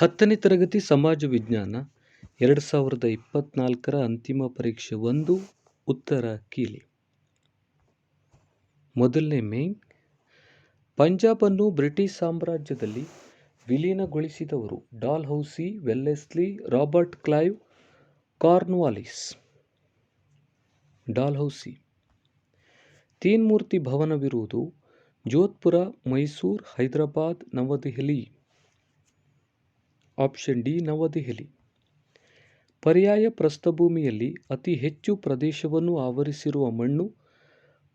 ಹತ್ತನೇ ತರಗತಿ ಸಮಾಜ ವಿಜ್ಞಾನ, ಎರಡು ಸಾವಿರದ ಇಪ್ಪತ್ತ್ನಾಲ್ಕರ ಅಂತಿಮ ಪರೀಕ್ಷೆ ಒಂದು, ಉತ್ತರ ಕೀಲಿ. ಮೊದಲನೇ ಮೇನ್, ಪಂಜಾಬನ್ನು ಬ್ರಿಟಿಷ್ ಸಾಮ್ರಾಜ್ಯದಲ್ಲಿ ವಿಲೀನಗೊಳಿಸಿದವರು Dalhousie, Wellesley, Robert Clive, Cornwallis. Dalhousie. Teen Murti ಭವನವಿರುವುದು Jodhpur, Mysuru, Hyderabad, ನವದೆಹಲಿ. Option D Navadehali. ಪರ್ಯಾಯ ಪ್ರಸ್ಥಭೂಮಿಯಲ್ಲಿ ಅತಿ ಹೆಚ್ಚು ಪ್ರದೇಶವನ್ನು ಆವರಿಸಿರುವ ಮಣ್ಣು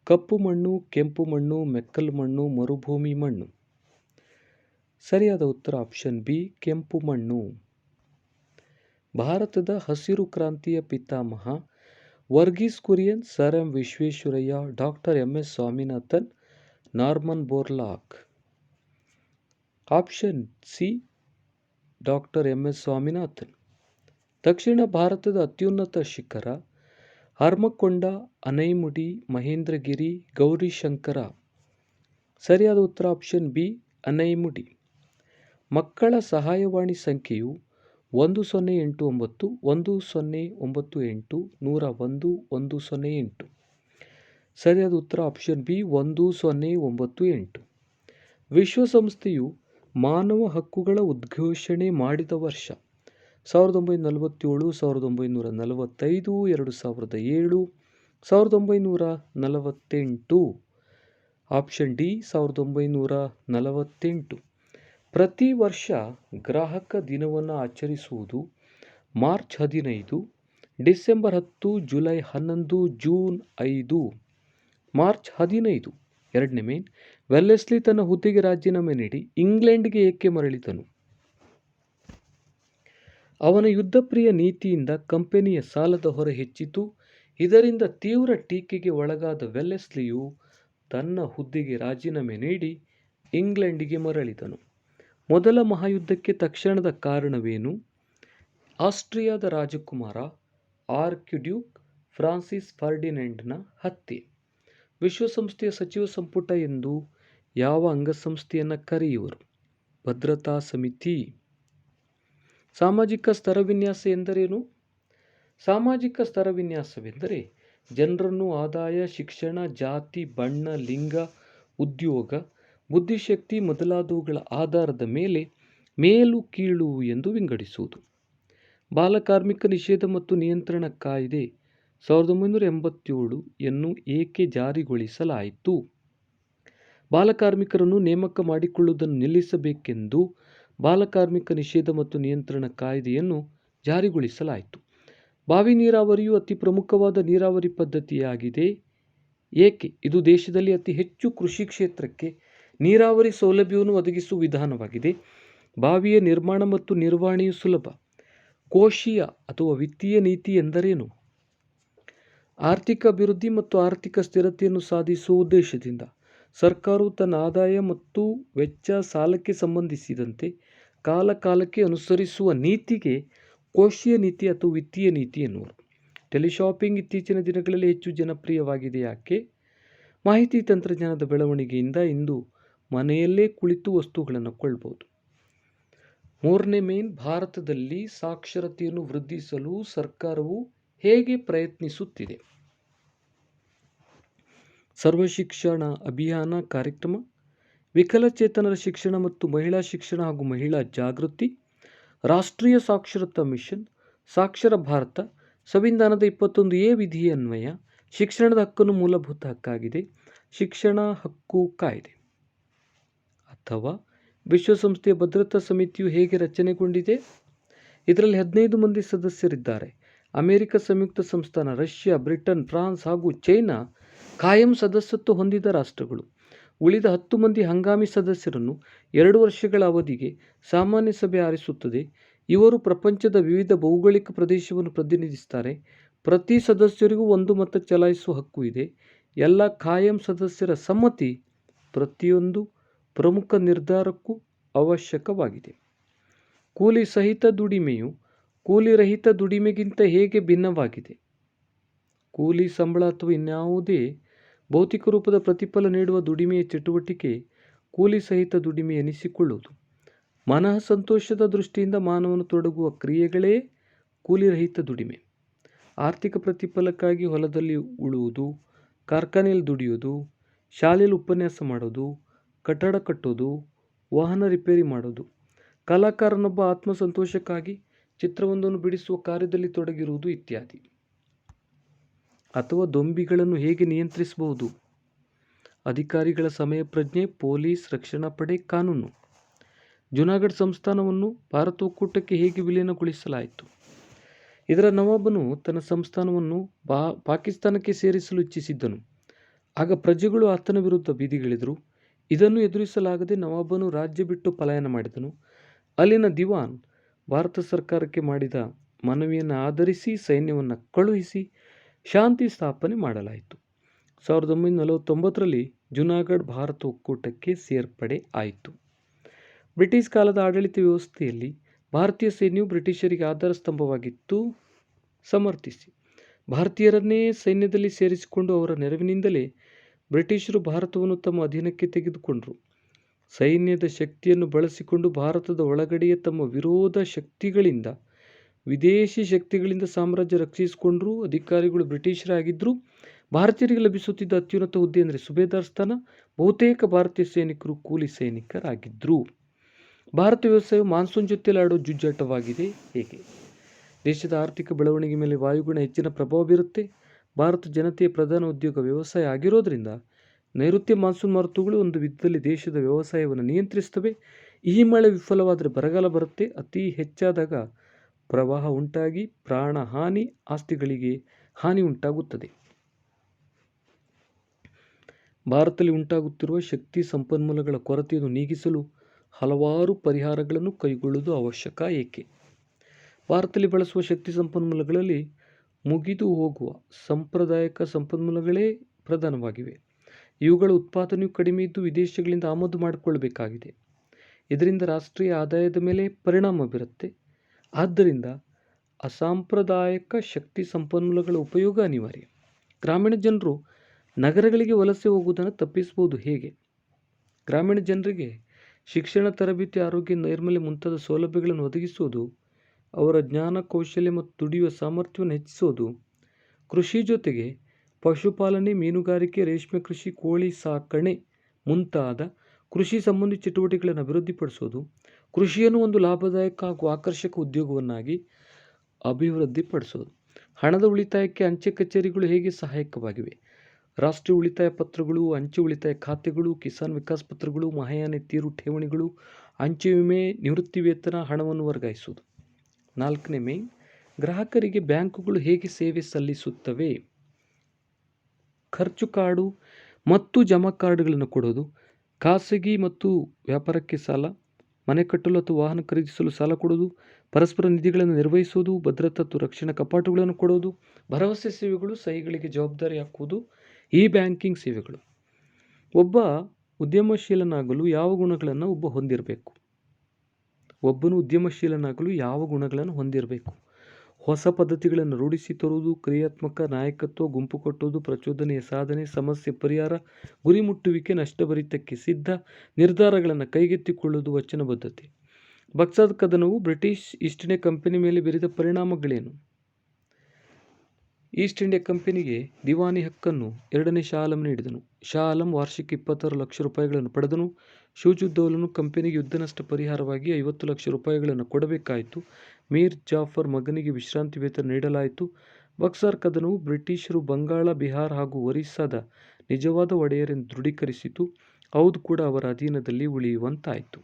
ಕಪ್ಪು ಮಣ್ಣು, ಕೆಂಪು ಮಣ್ಣು, ಮೆಕ್ಕಲು ಮಣ್ಣು, ಮರುಭೂಮಿ ಮಣ್ಣು. ಸರಿಯಾದ ಉತ್ತರ ಆಪ್ಷನ್ ಬಿ, ಕೆಂಪು ಮಣ್ಣು. ಭಾರತದ ಹಸಿರು ಕ್ರಾಂತಿಯ ಪಿತಾಮಹ Verghese Kurien, sir M Visvesvaraya, doctor M S Swaminathan, Norman Borlaug. Option C doctor M S Swaminathan. ದಕ್ಷಿಣ ಭಾರತದ ಅತ್ಯುನ್ನತ ಶಿಖರ ಹರ್ಮಕೊಂಡ, ಅನೈಮುಡಿ, ಮಹೇಂದ್ರಗಿರಿ, ಗೌರಿಶಂಕರ. ಸರಿಯಾದ ಉತ್ತರ ಆಪ್ಷನ್ ಬಿ, ಅನೈಮುಡಿ. ಮಕ್ಕಳ ಸಹಾಯವಾಣಿ ಸಂಖ್ಯೆಯು ಒಂದು ಸೊನ್ನೆ ಎಂಟು ಒಂಬತ್ತು, ಒಂದು ಸೊನ್ನೆ ಒಂಬತ್ತು ಎಂಟು, ನೂರ ಒಂದು ಒಂದು ಸೊನ್ನೆ ಎಂಟು. ಸರಿಯಾದ ಉತ್ತರ ಆಪ್ಷನ್ ಬಿ, ಒಂದು ಸೊನ್ನೆ ಒಂಬತ್ತು ಎಂಟು. ವಿಶ್ವಸಂಸ್ಥೆಯು ಮಾನವ ಹಕ್ಕುಗಳ ಉದ್ಘೋಷಣೆ ಮಾಡಿದ ವರ್ಷ. ಸಾವಿರದ ಒಂಬೈನೂರ ನಲವತ್ತೇಳು, ಸಾವಿರದ ಒಂಬೈನೂರ ನಲವತ್ತೈದು, ಎರಡು ಸಾವಿರದ ಏಳು ಸಾವಿರದ ಒಂಬೈನೂರ ನಲವತ್ತೆಂಟು. ಆಪ್ಷನ್ ಡಿ, ಸಾವಿರದ ಒಂಬೈನೂರ ನಲವತ್ತೆಂಟು. ಪ್ರತಿ ವರ್ಷ ಗ್ರಾಹಕ ದಿನವನ್ನು ಆಚರಿಸುವುದು ಮಾರ್ಚ್ ಹದಿನೈದು, ಡಿಸೆಂಬರ್ ಹತ್ತು, ಜುಲೈ ಹನ್ನೊಂದು, ಜೂನ್ ಐದು. ಮಾರ್ಚ್ ಹದಿನೈದು. ಎರಡನೇ ಮೇನ್ ವೆಲ್ಲೆಸ್ಲಿ ತನ್ನ ಹುದ್ದೆಗೆ ರಾಜೀನಾಮೆ ನೀಡಿ ಇಂಗ್ಲೆಂಡ್ಗೆ ಏಕೆ ಮರಳಿದನು? ಅವನ ಯುದ್ಧಪ್ರಿಯ ನೀತಿಯಿಂದ ಕಂಪನಿಯ ಸಾಲದ ಹೊರೆ ಹೆಚ್ಚಿತು. ಇದರಿಂದ ತೀವ್ರ ಟೀಕೆಗೆ ಒಳಗಾದ ವೆಲ್ಲೆಸ್ಲಿಯು ತನ್ನ ಹುದ್ದೆಗೆ ರಾಜೀನಾಮೆ ನೀಡಿ ಇಂಗ್ಲೆಂಡಿಗೆ ಮರಳಿದನು. ಮೊದಲ ಮಹಾಯುದ್ಧಕ್ಕೆ ತಕ್ಷಣದ ಕಾರಣವೇನು? ಆಸ್ಟ್ರಿಯಾದ ರಾಜಕುಮಾರ ಆರ್ಕ್ಯುಡ್ಯೂಕ್ ಫ್ರಾನ್ಸಿಸ್ ಫರ್ಡಿನೆಂಡ್ನ ಹತ್ಯೆ. ವಿಶ್ವಸಂಸ್ಥೆಯ ಸಚಿವ ಸಂಪುಟ ಎಂದು ಯಾವ ಅಂಗಸಂಸ್ಥೆಯನ್ನು ಕರೆಯುವರು? ಭದ್ರತಾ ಸಮಿತಿ. ಸಾಮಾಜಿಕ ಸ್ತರವಿನ್ಯಾಸ ಎಂದರೇನು? ಸಾಮಾಜಿಕ ಸ್ತರವಿನ್ಯಾಸವೆಂದರೆ ಜನರನ್ನು ಆದಾಯ, ಶಿಕ್ಷಣ, ಜಾತಿ, ಬಣ್ಣ, ಲಿಂಗ, ಉದ್ಯೋಗ, ಬುದ್ಧಿಶಕ್ತಿ ಮೊದಲಾದವುಗಳ ಆಧಾರದ ಮೇಲೆ ಮೇಲು ಕೀಳು ಎಂದು ವಿಂಗಡಿಸುವುದು. ಬಾಲಕಾರ್ಮಿಕ ನಿಷೇಧ ಮತ್ತು ನಿಯಂತ್ರಣ ಕಾಯ್ದೆ ಸಾವಿರದ ಒಂಬೈನೂರ ಎಂಬತ್ತೇಳು ಯನ್ನು ಏಕೆ ಜಾರಿಗೊಳಿಸಲಾಯಿತು? ಬಾಲಕಾರ್ಮಿಕರನ್ನು ನೇಮಕ ಮಾಡಿಕೊಳ್ಳುವುದನ್ನು ನಿಲ್ಲಿಸಬೇಕೆಂದು ಬಾಲಕಾರ್ಮಿಕ ನಿಷೇಧ ಮತ್ತು ನಿಯಂತ್ರಣ ಕಾಯ್ದೆಯನ್ನು ಜಾರಿಗೊಳಿಸಲಾಯಿತು. ಬಾವಿ ನೀರಾವರಿಯು ಅತಿ ಪ್ರಮುಖವಾದ ನೀರಾವರಿ ಪದ್ಧತಿಯಾಗಿದೆ. ಏಕೆ? ಇದು ದೇಶದಲ್ಲಿ ಅತಿ ಹೆಚ್ಚು ಕೃಷಿ ಕ್ಷೇತ್ರಕ್ಕೆ ನೀರಾವರಿ ಸೌಲಭ್ಯವನ್ನು ಒದಗಿಸುವ ವಿಧಾನವಾಗಿದೆ. ಬಾವಿಯ ನಿರ್ಮಾಣ ಮತ್ತು ನಿರ್ವಹಣೆಯು ಸುಲಭ. ಕೋಶೀಯ ಅಥವಾ ವಿತ್ತೀಯ ನೀತಿ ಎಂದರೇನು? ಆರ್ಥಿಕ ಅಭಿವೃದ್ಧಿ ಮತ್ತು ಆರ್ಥಿಕ ಸ್ಥಿರತೆಯನ್ನು ಸಾಧಿಸುವ ಉದ್ದೇಶದಿಂದ ಸರ್ಕಾರವು ತನ್ನ ಆದಾಯ ಮತ್ತು ವೆಚ್ಚ ಸಾಲಕ್ಕೆ ಸಂಬಂಧಿಸಿದಂತೆ ಕಾಲ ಕಾಲಕ್ಕೆ ಅನುಸರಿಸುವ ನೀತಿಗೆ ಕೋಶೀಯ ನೀತಿ ಅಥವಾ ವಿತ್ತೀಯ ನೀತಿ ಎನ್ನುವರು. ಟೆಲಿಶಾಪಿಂಗ್ ಇತ್ತೀಚಿನ ದಿನಗಳಲ್ಲಿ ಹೆಚ್ಚು ಜನಪ್ರಿಯವಾಗಿದೆ. ಯಾಕೆ? ಮಾಹಿತಿ ತಂತ್ರಜ್ಞಾನದ ಬೆಳವಣಿಗೆಯಿಂದ ಇಂದು ಮನೆಯಲ್ಲೇ ಕುಳಿತು ವಸ್ತುಗಳನ್ನು ಕೊಳ್ಳಬಹುದು. ಮೂರನೇ ಮೇನ್, ಭಾರತದಲ್ಲಿ ಸಾಕ್ಷರತೆಯನ್ನು ವೃದ್ಧಿಸಲು ಸರ್ಕಾರವು ಹೇಗೆ ಪ್ರಯತ್ನಿಸುತ್ತಿದೆ? ಸರ್ವಶಿಕ್ಷಣ ಅಭಿಯಾನ ಕಾರ್ಯಕ್ರಮ, ವಿಕಲಚೇತನರ ಶಿಕ್ಷಣ ಮತ್ತು ಮಹಿಳಾ ಶಿಕ್ಷಣ ಹಾಗೂ ಮಹಿಳಾ ಜಾಗೃತಿ, ರಾಷ್ಟ್ರೀಯ ಸಾಕ್ಷರತಾ ಮಿಷನ್, ಸಾಕ್ಷರ ಭಾರತ, ಸಂವಿಧಾನದ ಇಪ್ಪತ್ತೊಂದು ಎ ವಿಧಿ ಅನ್ವಯ, ಶಿಕ್ಷಣದ ಹಕ್ಕನ್ನು ಮೂಲಭೂತ ಹಕ್ಕಾಗಿದೆ, ಶಿಕ್ಷಣ ಹಕ್ಕು ಕಾಯ್ದೆ. ಅಥವಾ ವಿಶ್ವಸಂಸ್ಥೆಯ ಭದ್ರತಾ ಸಮಿತಿಯು ಹೇಗೆ ರಚನೆಗೊಂಡಿದೆ? ಇದರಲ್ಲಿ ಹದಿನೈದು ಮಂದಿ ಸದಸ್ಯರಿದ್ದಾರೆ. ಅಮೆರಿಕ ಸಂಯುಕ್ತ ಸಂಸ್ಥಾನ, ರಷ್ಯಾ, ಬ್ರಿಟನ್, ಫ್ರಾನ್ಸ್ ಹಾಗೂ ಚೈನಾ ಕಾಯಂ ಸದಸ್ಯತ್ವ ಹೊಂದಿದ ರಾಷ್ಟ್ರಗಳು. ಉಳಿದ ಹತ್ತು ಮಂದಿ ಹಂಗಾಮಿ ಸದಸ್ಯರನ್ನು ಎರಡು ವರ್ಷಗಳ ಅವಧಿಗೆ ಸಾಮಾನ್ಯ ಸಭೆ ಆರಿಸುತ್ತದೆ. ಇವರು ಪ್ರಪಂಚದ ವಿವಿಧ ಭೌಗೋಳಿಕ ಪ್ರದೇಶವನ್ನು ಪ್ರತಿನಿಧಿಸುತ್ತಾರೆ. ಪ್ರತಿ ಸದಸ್ಯರಿಗೂ ಒಂದು ಮತ ಚಲಾಯಿಸುವ ಹಕ್ಕು ಇದೆ. ಎಲ್ಲ ಕಾಯಂ ಸದಸ್ಯರ ಸಮ್ಮತಿ ಪ್ರತಿಯೊಂದು ಪ್ರಮುಖ ನಿರ್ಧಾರಕ್ಕೂ ಅವಶ್ಯಕವಾಗಿದೆ. ಕೂಲಿ ಸಹಿತ ದುಡಿಮೆಯು ಕೂಲಿ ರಹಿತ ದುಡಿಮೆಗಿಂತ ಹೇಗೆ ಭಿನ್ನವಾಗಿದೆ? ಕೂಲಿ ಸಂಬಳ ಅಥವಾ ಇನ್ಯಾವುದೇ ಭೌತಿಕ ರೂಪದ ಪ್ರತಿಫಲ ನೀಡುವ ದುಡಿಮೆಯ ಚಟುವಟಿಕೆ ಕೂಲಿ ಸಹಿತ ದುಡಿಮೆ ಎನಿಸಿಕೊಳ್ಳುವುದು. ಮನಃ ಸಂತೋಷದ ದೃಷ್ಟಿಯಿಂದ ಮಾನವನು ತೊಡಗುವ ಕ್ರಿಯೆಗಳೇ ಕೂಲಿರಹಿತ ದುಡಿಮೆ. ಆರ್ಥಿಕ ಪ್ರತಿಫಲಕ್ಕಾಗಿ ಹೊಲದಲ್ಲಿ ಉಳುವುದು, ಕಾರ್ಖಾನೆಯಲ್ಲಿ ದುಡಿಯೋದು ಶಾಲೆಯಲ್ಲಿ ಉಪನ್ಯಾಸ ಮಾಡೋದು ಕಟ್ಟಡ ಕಟ್ಟೋದು ವಾಹನ ರಿಪೇರಿ ಮಾಡೋದು ಕಲಾಕಾರನೊಬ್ಬ ಆತ್ಮಸಂತೋಷಕ್ಕಾಗಿ ಚಿತ್ರವೊಂದನ್ನು ಬಿಡಿಸುವ ಕಾರ್ಯದಲ್ಲಿ ತೊಡಗಿರುವುದು ಇತ್ಯಾದಿ. ಅಥವಾ ದೊಂಬಿಗಳನ್ನು ಹೇಗೆ ನಿಯಂತ್ರಿಸಬಹುದು? ಅಧಿಕಾರಿಗಳ ಸಮಯ ಪ್ರಜ್ಞೆ, ಪೊಲೀಸ್, ರಕ್ಷಣಾ ಪಡೆ, ಕಾನೂನು. ಜುನಾಗಢ್ ಸಂಸ್ಥಾನವನ್ನು ಭಾರತ ಒಕ್ಕೂಟಕ್ಕೆ ಹೇಗೆ ವಿಲೀನಗೊಳಿಸಲಾಯಿತು? ಇದರ ನವಾಬನು ತನ್ನ ಸಂಸ್ಥಾನವನ್ನು ಬಾ, ಪಾಕಿಸ್ತಾನಕ್ಕೆ ಸೇರಿಸಲು ಇಚ್ಛಿಸಿದ್ದನು. ಆಗ ಪ್ರಜೆಗಳು ಆತನ ವಿರುದ್ಧ ಬೀದಿಗಿಳಿದರು. ಇದನ್ನು ಎದುರಿಸಲಾಗದೆ ನವಾಬನು ರಾಜ್ಯ ಬಿಟ್ಟು ಪಲಾಯನ ಮಾಡಿದನು. ಅಲ್ಲಿನ ದಿವಾನ್ ಭಾರತ ಸರ್ಕಾರಕ್ಕೆ ಮಾಡಿದ ಮನವಿಯನ್ನು ಆಧರಿಸಿ ಸೈನ್ಯವನ್ನು ಕಳುಹಿಸಿ ಶಾಂತಿ ಸ್ಥಾಪನೆ ಮಾಡಲಾಯಿತು. ಸಾವಿರದ ಒಂಬೈನೂರ ನಲವತ್ತೊಂಬತ್ತರಲ್ಲಿ ಜುನಾಗಢ್ ಭಾರತ ಒಕ್ಕೂಟಕ್ಕೆ ಸೇರ್ಪಡೆ ಆಯಿತು. ಬ್ರಿಟಿಷ್ ಕಾಲದ ಆಡಳಿತ ವ್ಯವಸ್ಥೆಯಲ್ಲಿ ಭಾರತೀಯ ಸೈನ್ಯವು ಬ್ರಿಟಿಷರಿಗೆ ಆಧಾರ ಸ್ತಂಭವಾಗಿತ್ತು. ಸಮರ್ಥಿಸಿ. ಭಾರತೀಯರನ್ನೇ ಸೈನ್ಯದಲ್ಲಿ ಸೇರಿಸಿಕೊಂಡು ಅವರ ನೆರವಿನಿಂದಲೇ ಬ್ರಿಟಿಷರು ಭಾರತವನ್ನು ತಮ್ಮ ಅಧೀನಕ್ಕೆ ತೆಗೆದುಕೊಂಡರು. ಸೈನ್ಯದ ಶಕ್ತಿಯನ್ನು ಬಳಸಿಕೊಂಡು ಭಾರತದ ಒಳಗಡೆಯೇ ತಮ್ಮ ವಿರೋಧ ಶಕ್ತಿಗಳಿಂದ, ವಿದೇಶಿ ಶಕ್ತಿಗಳಿಂದ ಸಾಮ್ರಾಜ್ಯ ರಕ್ಷಿಸಿಕೊಂಡ್ರು, ಅಧಿಕಾರಿಗಳು ಬ್ರಿಟಿಷರಾಗಿದ್ದರು ಭಾರತೀಯರಿಗೆ ಲಭಿಸುತ್ತಿದ್ದ ಅತ್ಯುನ್ನತ ಹುದ್ದೆ ಅಂದರೆ ಸುಬೇದಾರ್ ಸ್ಥಾನ, ಬಹುತೇಕ ಭಾರತೀಯ ಸೈನಿಕರು ಕೂಲಿ ಸೈನಿಕರಾಗಿದ್ದರು ಭಾರತ ವ್ಯವಸಾಯವು ಮಾನ್ಸೂನ್ ಜೊತೆಯಲ್ಲಿ ಆಡೋ ಜುಜ್ಜಾಟವಾಗಿದೆ ಹೇಗೆ? ದೇಶದ ಆರ್ಥಿಕ ಬೆಳವಣಿಗೆ ಮೇಲೆ ವಾಯುಗುಣ ಹೆಚ್ಚಿನ ಪ್ರಭಾವ ಬೀರುತ್ತೆ. ಭಾರತ ಜನತೆಯ ಪ್ರಧಾನ ಉದ್ಯೋಗ ವ್ಯವಸಾಯ ಆಗಿರೋದ್ರಿಂದ ನೈಋತ್ಯ ಮಾನ್ಸೂನ್ ಮಾರುತಗಳು ಒಂದು ವಿಧದಲ್ಲಿ ದೇಶದ ವ್ಯವಸಾಯವನ್ನು ನಿಯಂತ್ರಿಸುತ್ತವೆ. ಈ ಮಳೆ ವಿಫಲವಾದರೆ ಬರಗಾಲ ಬರುತ್ತೆ. ಅತಿ ಹೆಚ್ಚಾದಾಗ ಪ್ರವಾಹ ಉಂಟಾಗಿ ಪ್ರಾಣ ಹಾನಿ, ಆಸ್ತಿಗಳಿಗೆ ಹಾನಿ ಉಂಟಾಗುತ್ತದೆ. ಭಾರತದಲ್ಲಿ ಉಂಟಾಗುತ್ತಿರುವ ಶಕ್ತಿ ಸಂಪನ್ಮೂಲಗಳ ಕೊರತೆಯನ್ನು ನೀಗಿಸಲು ಹಲವಾರು ಪರಿಹಾರಗಳನ್ನು ಕೈಗೊಳ್ಳುವುದು ಅವಶ್ಯಕ. ಏಕೆ? ಭಾರತದಲ್ಲಿ ಬಳಸುವ ಶಕ್ತಿ ಸಂಪನ್ಮೂಲಗಳಲ್ಲಿ ಮುಗಿದು ಹೋಗುವ ಸಾಂಪ್ರದಾಯಿಕ ಸಂಪನ್ಮೂಲಗಳೇ ಪ್ರಧಾನವಾಗಿವೆ. ಇವುಗಳ ಉತ್ಪಾದನೆಯು ಕಡಿಮೆ ಇದ್ದು ವಿದೇಶಗಳಿಂದ ಆಮದು ಮಾಡಿಕೊಳ್ಳಬೇಕಾಗಿದೆ. ಇದರಿಂದ ರಾಷ್ಟ್ರೀಯ ಆದಾಯದ ಮೇಲೆ ಪರಿಣಾಮ ಬೀರುತ್ತೆ. ಆದ್ದರಿಂದ ಅಸಾಂಪ್ರದಾಯಿಕ ಶಕ್ತಿ ಸಂಪನ್ಮೂಲಗಳ ಉಪಯೋಗ ಅನಿವಾರ್ಯ. ಗ್ರಾಮೀಣ ಜನರು ನಗರಗಳಿಗೆ ವಲಸೆ ಹೋಗುವುದನ್ನು ತಪ್ಪಿಸಬಹುದು ಹೇಗೆ? ಗ್ರಾಮೀಣ ಜನರಿಗೆ ಶಿಕ್ಷಣ, ತರಬೇತಿ, ಆರೋಗ್ಯ, ನೈರ್ಮಲ್ಯ ಮುಂತಾದ ಸೌಲಭ್ಯಗಳನ್ನು ಒದಗಿಸುವುದು, ಅವರ ಜ್ಞಾನ, ಕೌಶಲ್ಯ ಮತ್ತು ದುಡಿಯುವ ಸಾಮರ್ಥ್ಯವನ್ನು ಹೆಚ್ಚಿಸೋದು ಕೃಷಿ ಜೊತೆಗೆ ಪಶುಪಾಲನೆ ಮೀನುಗಾರಿಕೆ, ರೇಷ್ಮೆ ಕೃಷಿ, ಕೋಳಿ ಸಾಕಣೆ ಮುಂತಾದ ಕೃಷಿ ಸಂಬಂಧಿ ಚಟುವಟಿಕೆಗಳನ್ನು ಅಭಿವೃದ್ಧಿಪಡಿಸೋದು ಕೃಷಿಯನ್ನು ಒಂದು ಲಾಭದಾಯಕ ಹಾಗೂ ಆಕರ್ಷಕ ಉದ್ಯೋಗವನ್ನಾಗಿ ಅಭಿವೃದ್ಧಿಪಡಿಸೋದು ಹಣದ ಉಳಿತಾಯಕ್ಕೆ ಅಂಚೆ ಕಚೇರಿಗಳು ಹೇಗೆ ಸಹಾಯಕವಾಗಿವೆ? ರಾಷ್ಟ್ರೀಯ ಉಳಿತಾಯ ಪತ್ರಗಳು, ಅಂಚೆ ಉಳಿತಾಯ ಖಾತೆಗಳು, ಕಿಸಾನ್ ವಿಕಾಸ್ ಪತ್ರಗಳು, ಮಹಾಯಾನೆ ತೀರು ಠೇವಣಿಗಳು, ಅಂಚೆ ವಿಮೆ, ನಿವೃತ್ತಿ ವೇತನ, ಹಣವನ್ನು ವರ್ಗಾಯಿಸುವುದು. ನಾಲ್ಕನೇ ಮೇ ಗ್ರಾಹಕರಿಗೆ ಬ್ಯಾಂಕುಗಳು ಹೇಗೆ ಸೇವೆ ಸಲ್ಲಿಸುತ್ತವೆ? ಖರ್ಚು ಕಾರ್ಡು ಮತ್ತು ಜಮಾ ಕಾರ್ಡ್ಗಳನ್ನು ಕೊಡೋದು, ಖಾಸಗಿ ಮತ್ತು ವ್ಯಾಪಾರಕ್ಕೆ ಸಾಲ, ಮನೆ ಕಟ್ಟಲು ಅಥವಾ ವಾಹನ ಖರೀದಿಸಲು ಸಾಲ ಕೊಡೋದು, ಪರಸ್ಪರ ನಿಧಿಗಳನ್ನು ನಿರ್ವಹಿಸುವುದು ಭದ್ರತಾ ಮತ್ತು ರಕ್ಷಣಾ ಕಪಾಟುಗಳನ್ನು ಕೊಡೋದು, ಭರವಸೆ ಸೇವೆಗಳು, ಸಹಿಗಳಿಗೆ ಜವಾಬ್ದಾರಿ ಹಾಕುವುದು ಇ ಬ್ಯಾಂಕಿಂಗ್ ಸೇವೆಗಳು. ಒಬ್ಬ ಉದ್ಯಮಶೀಲನಾಗಲು ಯಾವ ಗುಣಗಳನ್ನು ಒಬ್ಬ ಹೊಂದಿರಬೇಕು? ಒಬ್ಬನು ಉದ್ಯಮಶೀಲನಾಗಲು ಯಾವ ಗುಣಗಳನ್ನು ಹೊಂದಿರಬೇಕು? ಹೊಸ ಪದ್ಧತಿಗಳನ್ನು ರೂಢಿಸಿ ತರುವುದು ಕ್ರಿಯಾತ್ಮಕ ನಾಯಕತ್ವ, ಗುಂಪು ಕಟ್ಟುವುದು, ಪ್ರಚೋದನೆಯ ಸಾಧನೆ, ಸಮಸ್ಯೆ ಪರಿಹಾರ, ಗುರಿ ಮುಟ್ಟುವಿಕೆ ನಷ್ಟಭರಿತಕ್ಕೆ ಸಿದ್ಧ ನಿರ್ಧಾರಗಳನ್ನು ಕೈಗೆತ್ತಿಕೊಳ್ಳುವುದು ವಚನಬದ್ಧತೆ. ಬಕ್ಸಾದ್ ಕದನವು ಬ್ರಿಟಿಷ್ ಈಸ್ಟ್ ಇಂಡಿಯಾ ಕಂಪನಿ ಮೇಲೆ ಬೀರಿದ ಪರಿಣಾಮಗಳೇನು? ಈಸ್ಟ್ ಇಂಡಿಯಾ ಕಂಪನಿಗೆ ದಿವಾನಿ ಹಕ್ಕನ್ನು ಎರಡನೇ ಶಾ ಆಲಂ ನೀಡಿದನು. ಶಾ ಆಲಂ ವಾರ್ಷಿಕ ಇಪ್ಪತ್ತಾರು ಲಕ್ಷ ರೂಪಾಯಿಗಳನ್ನು ಪಡೆದನು. ಶೂಜುದ್ದೌಲನು ಕಂಪನಿಗೆ ಯುದ್ಧ ನಷ್ಟ ಪರಿಹಾರವಾಗಿ ಐವತ್ತು ಲಕ್ಷ ರೂಪಾಯಿಗಳನ್ನು ಕೊಡಬೇಕಾಯಿತು. ಮೀರ್ ಜಾಫರ್ ಮಗನಿಗೆ ವಿಶ್ರಾಂತಿ ವೇತನ ನೀಡಲಾಯಿತು. ಬಕ್ಸಾರ್ ಕದನವು ಬ್ರಿಟಿಷರು ಬಂಗಾಳ, ಬಿಹಾರ ಹಾಗೂ ಒರಿಸ್ಸಾದ ನಿಜವಾದ ಒಡೆಯರೆಂದು ದೃಢೀಕರಿಸಿತು. ಹೌದು ಕೂಡ ಅವರ ಅಧೀನದಲ್ಲಿ ಉಳಿಯುವಂತಾಯಿತು.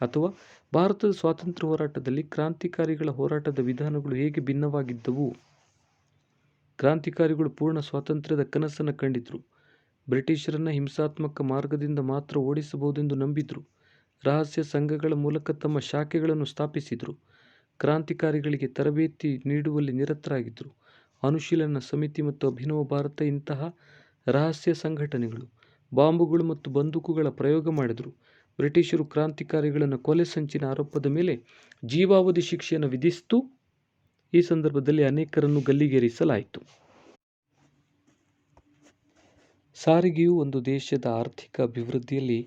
ಅಥವಾ ಭಾರತದ ಸ್ವಾತಂತ್ರ್ಯ ಹೋರಾಟದಲ್ಲಿ ಕ್ರಾಂತಿಕಾರಿಗಳ ಹೋರಾಟದ ವಿಧಾನಗಳು ಹೇಗೆ ಭಿನ್ನವಾಗಿದ್ದವು? ಕ್ರಾಂತಿಕಾರಿಗಳು ಪೂರ್ಣ ಸ್ವಾತಂತ್ರ್ಯದ ಕನಸನ್ನು ಕಂಡಿದ್ರು. ಬ್ರಿಟಿಷರನ್ನು ಹಿಂಸಾತ್ಮಕ ಮಾರ್ಗದಿಂದ ಮಾತ್ರ ಓಡಿಸಬಹುದೆಂದು ನಂಬಿದ್ರು. ರಹಸ್ಯ ಸಂಘಗಳ ಮೂಲಕ ತಮ್ಮ ಶಾಖೆಗಳನ್ನು ಸ್ಥಾಪಿಸಿದರು. ಕ್ರಾಂತಿಕಾರಿಗಳಿಗೆ ತರಬೇತಿ ನೀಡುವಲ್ಲಿ ನಿರತರಾಗಿದ್ದರು ಅನುಶೀಲನ ಸಮಿತಿ ಮತ್ತು ಅಭಿನವ ಭಾರತ ಇಂತಹ ರಹಸ್ಯ ಸಂಘಟನೆಗಳು ಬಾಂಬುಗಳು ಮತ್ತು ಬಂದೂಕುಗಳ ಪ್ರಯೋಗ ಮಾಡಿದರು. ಬ್ರಿಟಿಷರು ಕ್ರಾಂತಿಕಾರಿಗಳನ್ನು ಕೊಲೆ ಸಂಚಿನ ಆರೋಪದ ಮೇಲೆ ಜೀವಾವಧಿ ಶಿಕ್ಷೆಯನ್ನು ವಿಧಿಸಿತು. ಈ ಸಂದರ್ಭದಲ್ಲಿ ಅನೇಕರನ್ನು ಗಲ್ಲಿಗೇರಿಸಲಾಯಿತು ಸಾರಿಗೆಯು ಒಂದು ದೇಶದ ಆರ್ಥಿಕ ಅಭಿವೃದ್ಧಿಯಲ್ಲಿ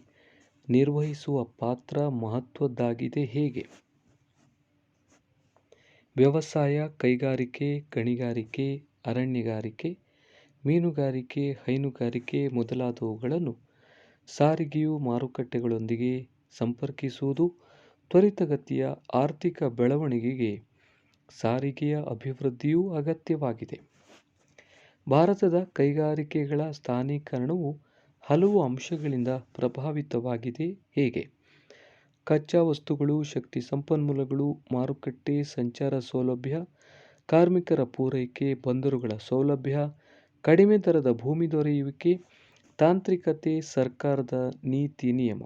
ನಿರ್ವಹಿಸುವ ಪಾತ್ರ ಮಹತ್ವದ್ದಾಗಿದೆ ಹೇಗೆ? ವ್ಯವಸಾಯ, ಕೈಗಾರಿಕೆ, ಗಣಿಗಾರಿಕೆ, ಅರಣ್ಯಗಾರಿಕೆ, ಮೀನುಗಾರಿಕೆ, ಹೈನುಗಾರಿಕೆ ಮೊದಲಾದವುಗಳನ್ನು ಸಾರಿಗೆಯು ಮಾರುಕಟ್ಟೆಗಳೊಂದಿಗೆ ಸಂಪರ್ಕಿಸುವುದು ತ್ವರಿತಗತಿಯ ಆರ್ಥಿಕ ಬೆಳವಣಿಗೆಗೆ ಸಾರಿಗೆಯ ಅಭಿವೃದ್ಧಿಯೂ ಅಗತ್ಯವಾಗಿದೆ. ಭಾರತದ ಕೈಗಾರಿಕೆಗಳ ಸ್ಥಾನೀಕರಣವು ಹಲವು ಅಂಶಗಳಿಂದ ಪ್ರಭಾವಿತವಾಗಿದೆ ಹೇಗೆ? ಕಚ್ಚಾ ವಸ್ತುಗಳು, ಶಕ್ತಿ ಸಂಪನ್ಮೂಲಗಳು, ಮಾರುಕಟ್ಟೆ, ಸಂಚಾರ ಸೌಲಭ್ಯ, ಕಾರ್ಮಿಕರ ಪೂರೈಕೆ, ಬಂದರುಗಳ ಸೌಲಭ್ಯ, ಕಡಿಮೆ ದರದ ಭೂಮಿ ದೊರೆಯುವಿಕೆ, ತಾಂತ್ರಿಕತೆ, ಸರ್ಕಾರದ ನೀತಿ ನಿಯಮ.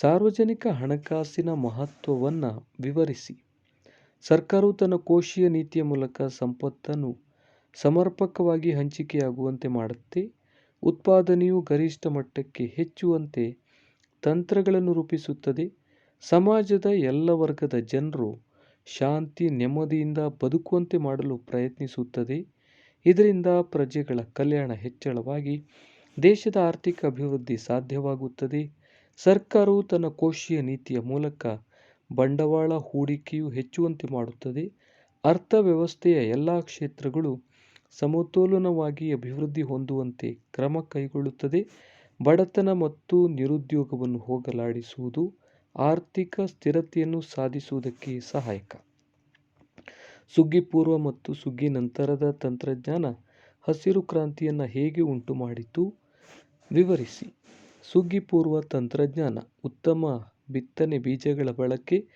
ಸಾರ್ವಜನಿಕ ಹಣಕಾಸಿನ ಮಹತ್ವವನ್ನು ವಿವರಿಸಿ. ಸರ್ಕಾರವು ತನ್ನ ಕೋಶೀಯ ನೀತಿಯ ಮೂಲಕ ಸಂಪತ್ತನ್ನು ಸಮರ್ಪಕವಾಗಿ ಹಂಚಿಕೆಯಾಗುವಂತೆ ಮಾಡುತ್ತೆ. ಉತ್ಪಾದನೆಯು ಗರಿಷ್ಠ ಮಟ್ಟಕ್ಕೆ ಹೆಚ್ಚುವಂತೆ ತಂತ್ರಗಳನ್ನು ರೂಪಿಸುತ್ತದೆ. ಸಮಾಜದ ಎಲ್ಲ ವರ್ಗದ ಜನರು ಶಾಂತಿ, ನೆಮ್ಮದಿಯಿಂದ ಬದುಕುವಂತೆ ಮಾಡಲು ಪ್ರಯತ್ನಿಸುತ್ತದೆ. ಇದರಿಂದ ಪ್ರಜೆಗಳ ಕಲ್ಯಾಣ ಹೆಚ್ಚಳವಾಗಿ ದೇಶದ ಆರ್ಥಿಕ ಅಭಿವೃದ್ಧಿ ಸಾಧ್ಯವಾಗುತ್ತದೆ. ಸರ್ಕಾರವು ತನ್ನ ಕೋಶೀಯ ನೀತಿಯ ಮೂಲಕ ಬಂಡವಾಳ ಹೂಡಿಕೆಯು ಹೆಚ್ಚುವಂತೆ ಮಾಡುತ್ತದೆ. ಅರ್ಥವ್ಯವಸ್ಥೆಯ ಎಲ್ಲ ಕ್ಷೇತ್ರಗಳು ಸಮತೋಲನವಾಗಿ ಅಭಿವೃದ್ಧಿ ಹೊಂದುವಂತೆ ಕ್ರಮ ಕೈಗೊಳ್ಳುತ್ತದೆ. ಬಡತನ ಮತ್ತು ನಿರುದ್ಯೋಗವನ್ನು ಹೋಗಲಾಡಿಸುವುದು ಆರ್ಥಿಕ ಸ್ಥಿರತೆಯನ್ನು ಸಾಧಿಸುವುದಕ್ಕೆ ಸಹಾಯಕ. ಸುಗ್ಗಿ ಪೂರ್ವ ಮತ್ತು ಸುಗ್ಗಿ ನಂತರದ ತಂತ್ರಜ್ಞಾನ ಹಸಿರು ಕ್ರಾಂತಿಯನ್ನು ಹೇಗೆ ಉಂಟು ಮಾಡಿತು ವಿವರಿಸಿ. ಸುಗ್ಗಿ ಪೂರ್ವ ತಂತ್ರಜ್ಞಾನ ಉತ್ತಮ ಬಿತ್ತನೆ ಬೀಜಗಳ ಬಳಕೆ,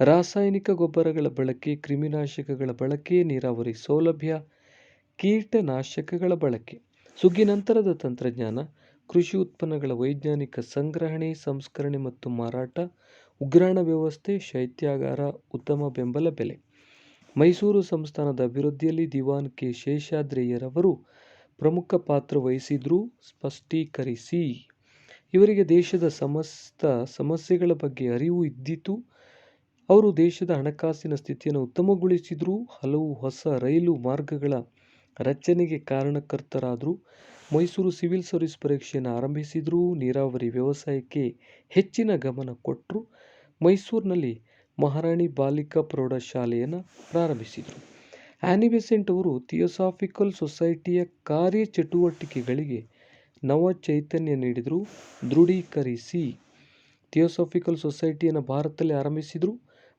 ರಾಸಾಯನಿಕ ಗೊಬ್ಬರಗಳ ಬಳಕೆ, ಕ್ರಿಮಿನಾಶಕಗಳ ಬಳಕೆ, ನೀರಾವರಿ ಸೌಲಭ್ಯ, ಕೀಟನಾಶಕಗಳ ಬಳಕೆ. ಸುಗ್ಗಿ ನಂತರದ ತಂತ್ರಜ್ಞಾನ ಕೃಷಿ ಉತ್ಪನ್ನಗಳ ವೈಜ್ಞಾನಿಕ ಸಂಗ್ರಹಣೆ, ಸಂಸ್ಕರಣೆ ಮತ್ತು ಮಾರಾಟ, ಉಗ್ರಾಣ ವ್ಯವಸ್ಥೆ, ಶೈತ್ಯಾಗಾರ, ಉತ್ತಮ ಬೆಂಬಲ ಬೆಲೆ. ಮೈಸೂರು ಸಂಸ್ಥಾನದ ಅಭಿವೃದ್ಧಿಯಲ್ಲಿ ದಿವಾನ್ ಕೆ. ಶೇಷಾದ್ರಿಯರವರು ಪ್ರಮುಖ ಪಾತ್ರ ವಹಿಸಿದ್ರು ಸ್ಪಷ್ಟೀಕರಿಸಿ. ಇವರಿಗೆ ದೇಶದ ಸಮಸ್ತ ಸಮಸ್ಯೆಗಳ ಬಗ್ಗೆ ಅರಿವು ಇದ್ದಿತು. ಅವರು ದೇಶದ ಹಣಕಾಸಿನ ಸ್ಥಿತಿಯನ್ನು ಉತ್ತಮಗೊಳಿಸಿದ್ರು. ಹಲವು ಹೊಸ ರೈಲು ಮಾರ್ಗಗಳ ರಚನೆಗೆ ಕಾರಣಕರ್ತರಾದರು ಮೈಸೂರು ಸಿವಿಲ್ ಸರ್ವಿಸ್ ಪರೀಕ್ಷೆಯನ್ನು ಆರಂಭಿಸಿದ್ರು. ನೀರಾವರಿ ವ್ಯವಸಾಯಕ್ಕೆ ಹೆಚ್ಚಿನ ಗಮನ ಕೊಟ್ಟರು ಮೈಸೂರಿನಲ್ಲಿ ಮಹಾರಾಣಿ ಬಾಲಿಕಾ ಪ್ರೌಢಶಾಲೆಯನ್ನು ಪ್ರಾರಂಭಿಸಿದರು ಆನಿ ಬೆಸೆಂಟ್ ಅವರು ಥಿಯೋಸಾಫಿಕಲ್ ಸೊಸೈಟಿಯ ಕಾರ್ಯಚಟುವಟಿಕೆಗಳಿಗೆ ನವ ಚೈತನ್ಯ ನೀಡಿದರು ದೃಢೀಕರಿಸಿ. ಥಿಯೋಸಾಫಿಕಲ್ ಸೊಸೈಟಿಯನ್ನು ಭಾರತದಲ್ಲಿ ಆರಂಭಿಸಿದರು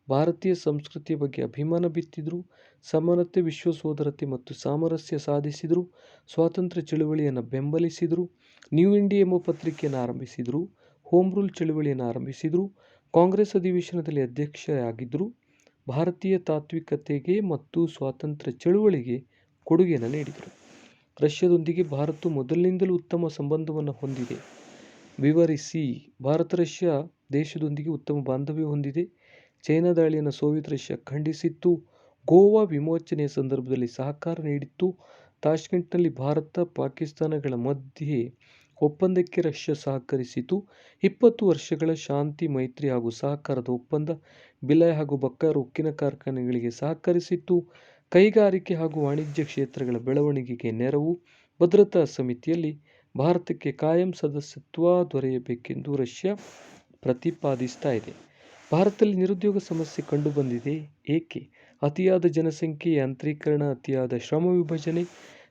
ಭಾರತೀಯ ಸಂಸ್ಕೃತಿಯ ಬಗ್ಗೆ ಅಭಿಮಾನ ಬಿತ್ತಿದ್ರು. ಸಮಾನತೆ, ವಿಶ್ವ ಸೋದರತೆ ಮತ್ತು ಸಾಮರಸ್ಯ ಸಾಧಿಸಿದರು ಸ್ವಾತಂತ್ರ್ಯ ಚಳುವಳಿಯನ್ನು ಬೆಂಬಲಿಸಿದರು ನ್ಯೂ ಇಂಡಿಯಾ ಎಂಬ ಪತ್ರಿಕೆಯನ್ನು ಆರಂಭಿಸಿದರು ಹೋಮ್ ರೂಲ್ ಚಳುವಳಿಯನ್ನು ಆರಂಭಿಸಿದರು ಕಾಂಗ್ರೆಸ್ ಅಧಿವೇಶನದಲ್ಲಿ ಅಧ್ಯಕ್ಷರಾಗಿದ್ದರು ಭಾರತೀಯ ತಾತ್ವಿಕತೆಗೆ ಮತ್ತು ಸ್ವಾತಂತ್ರ್ಯ ಚಳುವಳಿಗೆ ಕೊಡುಗೆಯನ್ನು ನೀಡಿದ್ರು. ರಷ್ಯಾದೊಂದಿಗೆ ಭಾರತವು ಮೊದಲಿನಿಂದಲೂ ಉತ್ತಮ ಸಂಬಂಧವನ್ನು ಹೊಂದಿದೆ. ವಿವರಿಸಿ. ಭಾರತ-ರಷ್ಯಾ ದೇಶದೊಂದಿಗೆ ಉತ್ತಮ ಬಾಂಧವ್ಯ ಹೊಂದಿದೆ. ಚೈನಾ ದಾಳಿಯನ್ನು ಸೋವಿಯತ್ ರಷ್ಯಾ ಖಂಡಿಸಿತ್ತು. ಗೋವಾ ವಿಮೋಚನೆಯ ಸಂದರ್ಭದಲ್ಲಿ ಸಹಕಾರ ನೀಡಿತ್ತು. ತಾಷ್ಕೆಂಟ್ನಲ್ಲಿ ಭಾರತ, ಪಾಕಿಸ್ತಾನಗಳ ಮಧ್ಯೆ ಒಪ್ಪಂದಕ್ಕೆ ರಷ್ಯಾ ಸಹಕರಿಸಿತು. ಇಪ್ಪತ್ತು ವರ್ಷಗಳ ಶಾಂತಿ, ಮೈತ್ರಿ ಹಾಗೂ ಸಹಕಾರದ ಒಪ್ಪಂದ ಬಿಲಾಯ್ ಹಾಗೂ ಬಕ್ಕಾರ್ ಉಕ್ಕಿನ ಕಾರ್ಖಾನೆಗಳಿಗೆ ಸಹಕರಿಸಿತ್ತು. ಕೈಗಾರಿಕೆ ಹಾಗೂ ವಾಣಿಜ್ಯ ಕ್ಷೇತ್ರಗಳ ಬೆಳವಣಿಗೆಗೆ ನೆರವು. ಭದ್ರತಾ ಸಮಿತಿಯಲ್ಲಿ ಭಾರತಕ್ಕೆ ಕಾಯಂ ಸದಸ್ಯತ್ವ ದೊರೆಯಬೇಕೆಂದು ರಷ್ಯಾ ಪ್ರತಿಪಾದಿಸ್ತಾ ಇದೆ. ಭಾರತದಲ್ಲಿ ನಿರುದ್ಯೋಗ ಸಮಸ್ಯೆ ಕಂಡುಬಂದಿದೆ. ಏಕೆ? ಅತಿಯಾದ ಜನಸಂಖ್ಯೆ, ಯಾಂತ್ರೀಕರಣ, ಅತಿಯಾದ ಶ್ರಮ ವಿಭಜನೆ,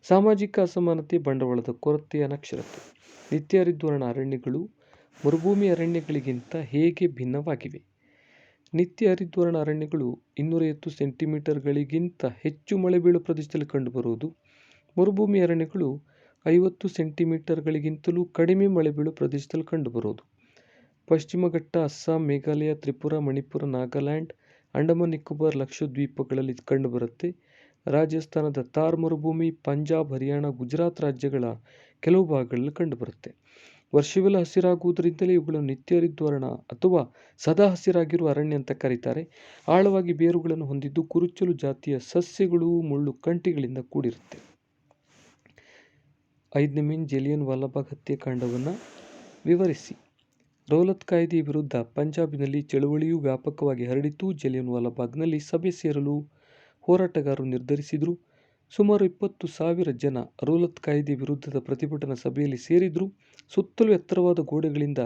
ಸಾಮಾಜಿಕ ಅಸಮಾನತೆ, ಬಂಡವಾಳದ ಕೊರತೆ, ಅನಕ್ಷರತೆ. ನಿತ್ಯ ಹರಿದ್ವರ್ಣ ಅರಣ್ಯಗಳು ಮರುಭೂಮಿ ಅರಣ್ಯಗಳಿಗಿಂತ ಹೇಗೆ ಭಿನ್ನವಾಗಿವೆ? ನಿತ್ಯ ಹರಿದ್ವರ್ಣ ಅರಣ್ಯಗಳು ಇನ್ನೂರೈವತ್ತು ಸೆಂಟಿಮೀಟರ್ಗಳಿಗಿಂತ ಹೆಚ್ಚು ಮಳೆ ಬೀಳುವ ಪ್ರದೇಶದಲ್ಲಿ ಕಂಡುಬರುವುದು. ಮರುಭೂಮಿ ಅರಣ್ಯಗಳು ಐವತ್ತು ಸೆಂಟಿಮೀಟರ್ಗಳಿಗಿಂತಲೂ ಕಡಿಮೆ ಮಳೆ ಬೀಳುವ ಪ್ರದೇಶದಲ್ಲಿ ಕಂಡುಬರುವುದು. ಪಶ್ಚಿಮ ಘಟ್ಟ ಅಸ್ಸಾಂ, ಮೇಘಾಲಯ, ತ್ರಿಪುರ ಮಣಿಪುರ, ನಾಗಾಲ್ಯಾಂಡ್, ಅಂಡಮಾನ್ ನಿಕೋಬಾರ್, ಲಕ್ಷದ್ವೀಪಗಳಲ್ಲಿ ಕಂಡುಬರುತ್ತೆ. ರಾಜಸ್ಥಾನದ ಥಾರ್ ಮರುಭೂಮಿ, ಪಂಜಾಬ್, ಹರಿಯಾಣ, ಗುಜರಾತ್ ರಾಜ್ಯಗಳ ಕೆಲವು ಭಾಗಗಳಲ್ಲಿ ಕಂಡುಬರುತ್ತೆ. ವರ್ಷವೆಲ್ಲ ಹಸಿರಾಗುವುದರಿಂದಲೇ ಇವುಗಳನ್ನು ನಿತ್ಯ ಹರಿದ್ವರ್ಣ ಅಥವಾ ಸದಾ ಹಸಿರಾಗಿರುವ ಅರಣ್ಯ ಅಂತ ಕರೀತಾರೆ. ಆಳವಾಗಿ ಬೇರುಗಳನ್ನು ಹೊಂದಿದ್ದು ಕುರುಚಲು ಜಾತಿಯ ಸಸ್ಯಗಳು, ಮುಳ್ಳು ಕಂಟಿಗಳಿಂದ ಕೂಡಿರುತ್ತೆ. ಐದನೇ ಮೀನ್ ಜಲಿಯನ್ ವಾಲಾಬಾಗ್ ಹತ್ಯೆಕಾಂಡವನ್ನು ವಿವರಿಸಿ. ರೌಲತ್ ಕಾಯ್ದೆಯ ವಿರುದ್ಧ ಪಂಜಾಬಿನಲ್ಲಿ ಚಳುವಳಿಯು ವ್ಯಾಪಕವಾಗಿ ಹರಡಿತು. ಜಲಿಯನ್ ವಾಲಾಬಾಗ್ನಲ್ಲಿ ಸಭೆ ಸೇರಲು ಹೋರಾಟಗಾರರು ನಿರ್ಧರಿಸಿದ್ರು. ಸುಮಾರು ಇಪ್ಪತ್ತು ಸಾವಿರ ಜನ ರೌಲತ್ ಕಾಯ್ದೆ ವಿರುದ್ಧದ ಪ್ರತಿಭಟನಾ ಸಭೆಯಲ್ಲಿ ಸೇರಿದ್ರು. ಸುತ್ತಲೂ ಎತ್ತರವಾದ ಗೋಡೆಗಳಿಂದ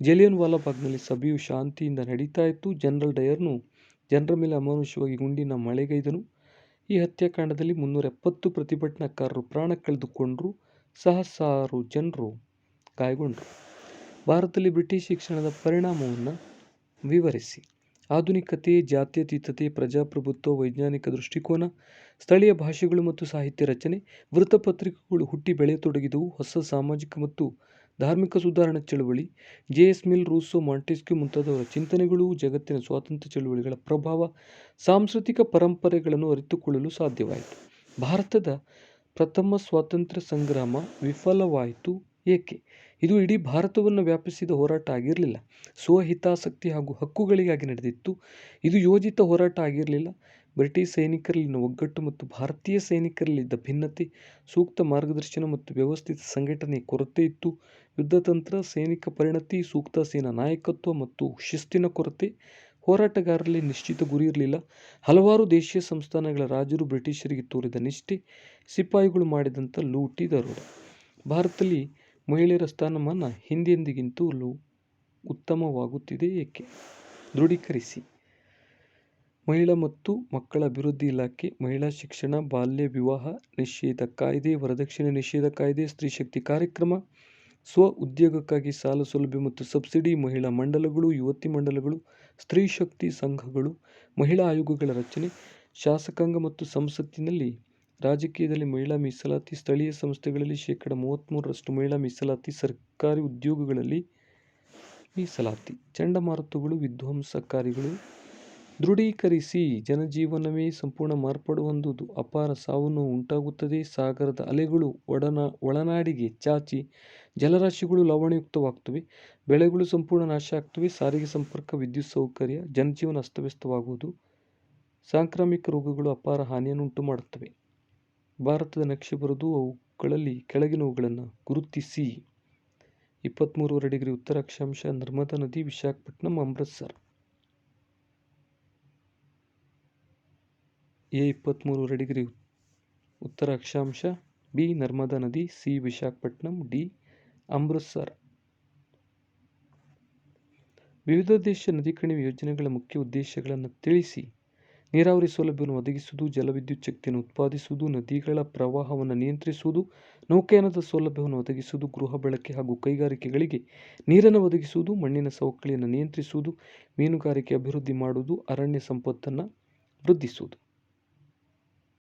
ಜಲಿಯನ್ ವಾಲಾಬಾಗ್ನಲ್ಲಿ ಸಭೆಯು ಶಾಂತಿಯಿಂದ ನಡೀತಾ ಇತ್ತು. ಜನರಲ್ ಡಯರ್ನು ಜನರ ಮೇಲೆ ಅಮಾನುಷವಾಗಿ ಗುಂಡಿನ ಮಳೆಗೈದನು. ಈ ಹತ್ಯಾಕಾಂಡದಲ್ಲಿ ಮುನ್ನೂರ ಎಪ್ಪತ್ತು ಪ್ರತಿಭಟನಾಕಾರರು ಪ್ರಾಣ ಕಳೆದುಕೊಂಡರು ಸಹಸ್ರಾರು ಜನರು ಗಾಯಗೊಂಡರು ಭಾರತದಲ್ಲಿ ಬ್ರಿಟಿಷ್ ಶಿಕ್ಷಣದ ಪರಿಣಾಮವನ್ನು ವಿವರಿಸಿ. ಆಧುನಿಕತೆ, ಜಾತ್ಯತೀತತೆ, ಪ್ರಜಾಪ್ರಭುತ್ವ, ವೈಜ್ಞಾನಿಕ ದೃಷ್ಟಿಕೋನ, ಸ್ಥಳೀಯ ಭಾಷೆಗಳು ಮತ್ತು ಸಾಹಿತ್ಯ ರಚನೆ, ವೃತ್ತಪತ್ರಿಕೆಗಳು ಹುಟ್ಟಿ ಬೆಳೆಯತೊಡಗಿದವು. ಹೊಸ ಸಾಮಾಜಿಕ ಮತ್ತು ಧಾರ್ಮಿಕ ಸುಧಾರಣಾ ಚಳುವಳಿ J. S. Mill, Rousseau, Montesquieu ಮುಂತಾದವರ ಚಿಂತನೆಗಳು, ಜಗತ್ತಿನ ಸ್ವಾತಂತ್ರ್ಯ ಚಳುವಳಿಗಳ ಪ್ರಭಾವ, ಸಾಂಸ್ಕೃತಿಕ ಪರಂಪರೆಗಳನ್ನು ಅರಿತುಕೊಳ್ಳಲು ಸಾಧ್ಯವಾಯಿತು. ಭಾರತದ ಪ್ರಥಮ ಸ್ವಾತಂತ್ರ್ಯ ಸಂಗ್ರಾಮ ವಿಫಲವಾಯಿತು ಏಕೆ? ಇದು ಇಡೀ ಭಾರತವನ್ನು ವ್ಯಾಪಿಸಿದ ಹೋರಾಟ ಆಗಿರಲಿಲ್ಲ. ಸ್ವಹಿತಾಸಕ್ತಿ ಹಾಗೂ ಹಕ್ಕುಗಳಿಗಾಗಿ ನಡೆದಿತ್ತು. ಇದು ಯೋಜಿತ ಹೋರಾಟ ಆಗಿರಲಿಲ್ಲ. ಬ್ರಿಟಿಷ್ ಸೈನಿಕರಲ್ಲಿನ ಒಗ್ಗಟ್ಟು ಮತ್ತು ಭಾರತೀಯ ಸೈನಿಕರಲ್ಲಿದ್ದ ಭಿನ್ನತೆ, ಸೂಕ್ತ ಮಾರ್ಗದರ್ಶನ ಮತ್ತು ವ್ಯವಸ್ಥಿತ ಸಂಘಟನೆ ಕೊರತೆ ಇತ್ತು ಯುದ್ಧತಂತ್ರ, ಸೈನಿಕ ಪರಿಣತಿ, ಸೂಕ್ತ ಸೇನಾ ನಾಯಕತ್ವ ಮತ್ತು ಶಿಸ್ತಿನ ಕೊರತೆ, ಹೋರಾಟಗಾರರಲ್ಲಿ ನಿಶ್ಚಿತ ಗುರಿ ಇರಲಿಲ್ಲ ಹಲವಾರು ದೇಶೀಯ ಸಂಸ್ಥಾನಗಳ ರಾಜರು ಬ್ರಿಟಿಷರಿಗೆ ತೋರಿದ ನಿಷ್ಠೆ, ಸಿಪಾಯಿಗಳು ಮಾಡಿದಂಥ ಲೂಟಿ, ದರೋಡೆ. ಭಾರತದಲ್ಲಿ ಮಹಿಳೆಯರ ಸ್ಥಾನಮಾನ ಹಿಂದೆಂದಿಗಿಂತಲೂ ಉತ್ತಮವಾಗುತ್ತಿದೆ ಏಕೆ? ದೃಢೀಕರಿಸಿ. ಮಹಿಳಾ ಮತ್ತು ಮಕ್ಕಳ ಅಭಿವೃದ್ಧಿ ಇಲಾಖೆ, ಮಹಿಳಾ ಶಿಕ್ಷಣ, ಬಾಲ್ಯ ವಿವಾಹ ನಿಷೇಧ ಕಾಯ್ದೆ, ವರದಕ್ಷಿಣೆ ನಿಷೇಧ ಕಾಯ್ದೆ, ಸ್ತ್ರೀಶಕ್ತಿ ಕಾರ್ಯಕ್ರಮ, ಸ್ವ-ಉದ್ಯೋಗಕ್ಕಾಗಿ ಸಾಲ ಸೌಲಭ್ಯ ಮತ್ತು ಸಬ್ಸಿಡಿ, ಮಹಿಳಾ ಮಂಡಲಗಳು, ಯುವತಿ ಮಂಡಲಗಳು, ಸ್ತ್ರೀ ಶಕ್ತಿ ಸಂಘಗಳು, ಮಹಿಳಾ ಆಯೋಗಗಳ ರಚನೆ, ಶಾಸಕಾಂಗ ಮತ್ತು ಸಂಸತ್ತಿನಲ್ಲಿ ರಾಜಕೀಯದಲ್ಲಿ ಮಹಿಳಾ ಮೀಸಲಾತಿ, ಸ್ಥಳೀಯ ಸಂಸ್ಥೆಗಳಲ್ಲಿ ಶೇಕಡ ಮೂವತ್ತ್ಮೂರರಷ್ಟು ಮಹಿಳಾ ಮೀಸಲಾತಿ, ಸರ್ಕಾರಿ ಉದ್ಯೋಗಗಳಲ್ಲಿ ಮೀಸಲಾತಿ. ಚಂಡಮಾರುತಗಳು, ವಿಧ್ವಂಸಕಾರಿಗಳು. ದೃಢೀಕರಿಸಿ. ಜನಜೀವನವೇ ಸಂಪೂರ್ಣ ಮಾರ್ಪಾಡು ಹೊಂದುವುದು. ಅಪಾರ ಸಾವು-ನೋವು ಉಂಟಾಗುತ್ತದೆ. ಸಾಗರದ ಅಲೆಗಳು ಒಳನಾಡಿಗೆ ಚಾಚಿ ಜಲರಾಶಿಗಳು ಲವಣಯುಕ್ತವಾಗ್ತವೆ ಬೆಳೆಗಳು ಸಂಪೂರ್ಣ ನಾಶ ಆಗ್ತವೆ ಸಾರಿಗೆ ಸಂಪರ್ಕ, ವಿದ್ಯುತ್ ಸೌಕರ್ಯ, ಜನಜೀವನ ಅಸ್ತವ್ಯಸ್ತವಾಗುವುದು. ಸಾಂಕ್ರಾಮಿಕ ರೋಗಗಳು ಅಪಾರ ಹಾನಿಯನ್ನುಂಟು ಮಾಡುತ್ತವೆ. ಭಾರತದ ನಕ್ಷೆ ಬರೆದು ಅವುಗಳಲ್ಲಿ ಕೆಳಗಿನವುಗಳನ್ನು ಗುರುತಿಸಿ. ಇಪ್ಪತ್ತಮೂರೂವರೆ ಡಿಗ್ರಿ ಉತ್ತರ ಅಕ್ಷಾಂಶ ನರ್ಮದಾ ನದಿ, ವಿಶಾಖಪಟ್ಟಣಂ, ಅಮೃತಸರ್. ಎ. ಇಪ್ಪತ್ತ್ಮೂರುವರೆ ಡಿಗ್ರಿ ಉತ್ತರ ಅಕ್ಷಾಂಶ ಬಿ. ನರ್ಮದಾ ನದಿ, ಸಿ. ವಿಶಾಖಪಟ್ಟಣಂ, ಡಿ. ಅಮೃತಸರ್. ವಿವಿಧ ದೇಶ ನದಿ ಕಣಿವೆ ಯೋಜನೆಗಳ ಮುಖ್ಯ ಉದ್ದೇಶಗಳನ್ನು ತಿಳಿಸಿ. ನೀರಾವರಿ ಸೌಲಭ್ಯವನ್ನು ಒದಗಿಸುವುದು, ಜಲವಿದ್ಯುತ್ ಶಕ್ತಿಯನ್ನು ಉತ್ಪಾದಿಸುವುದು, ನದಿಗಳ ಪ್ರವಾಹವನ್ನು ನಿಯಂತ್ರಿಸುವುದು, ನೌಕಾಯಾನದ ಸೌಲಭ್ಯವನ್ನು ಒದಗಿಸುವುದು, ಗೃಹ ಬಳಕೆ ಹಾಗೂ ಕೈಗಾರಿಕೆಗಳಿಗೆ ನೀರನ್ನು ಒದಗಿಸುವುದು, ಮಣ್ಣಿನ ಸವಕಳಿಯನ್ನು ನಿಯಂತ್ರಿಸುವುದು, ಮೀನುಗಾರಿಕೆ ಅಭಿವೃದ್ಧಿ ಮಾಡುವುದು, ಅರಣ್ಯ ಸಂಪತ್ತನ್ನು ವೃದ್ಧಿಸುವುದು.